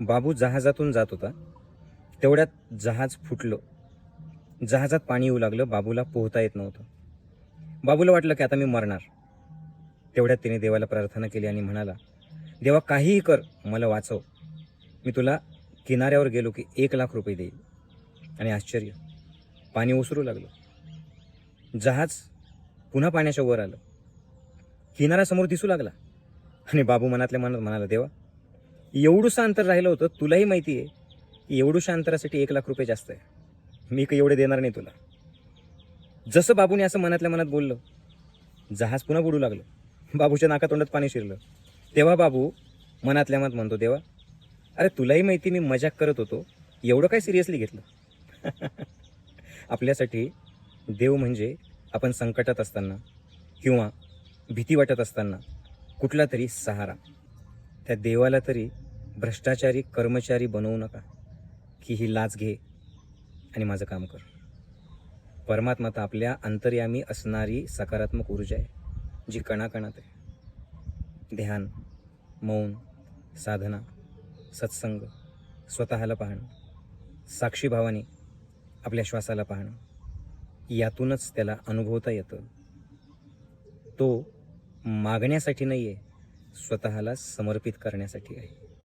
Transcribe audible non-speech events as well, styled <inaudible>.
बाबू जहाजातून जात होता. तेवढ्यात जहाज फुटलं. जहाजात पाणी येऊ लागलं. बाबूला पोहता येत नव्हतं. बाबूला वाटलं की आता मी मरणार. तेवढ्यात तिने देवाला प्रार्थना केली आणि म्हणाला देवा काहीही कर मला वाचव. मी तुला किनाऱ्यावर गेलो की एक लाख रुपये देईल. आणि आश्चर्य पाणी ओसरू लागलं. जहाज पुन्हा पाण्याच्या वर आलं. किनाऱ्यासमोर दिसू लागला. आणि बाबू मनातल्या मनात म्हणाला देवा एवढंसं अंतर राहिलं होतं तुलाही माहिती आहे एवढूशा अंतरासाठी एक लाख रुपये जास्त आहे. मी काही एवढे देणार नाही तुला. जसं बाबूने असं मनातल्या मनात बोललं जहाज पुन्हा बुडू लागलं. बाबूच्या नाकातोंडात पाणी शिरलं. तेव्हा बाबू मनातल्या मनात म्हणतो देवा अरे तुलाही माहिती मी मजाक करत होतो. एवढं काय सिरियसली घेतलं? <laughs> आपल्यासाठी देव म्हणजे आपण संकटात असताना किंवा भीती वाटत असताना कुठला तरी सहारा. त्या देवाला तरी भ्रष्टाचारी कर्मचारी बनवू नका की ही लाच घे आणि माझं काम कर. परमात्मा तर आपल्या अंतर्यामी असणारी सकारात्मक ऊर्जा आहे जी कणाकणात आहे. ध्यान मौन साधना सत्संग स्वतःला पाहणं साक्षीभावाने आपल्या श्वासाला पाहणं यातूनच त्याला अनुभवता येतं. तो मागण्यासाठी नाही आहे स्वतःला समर्पित करण्यासाठी आहे.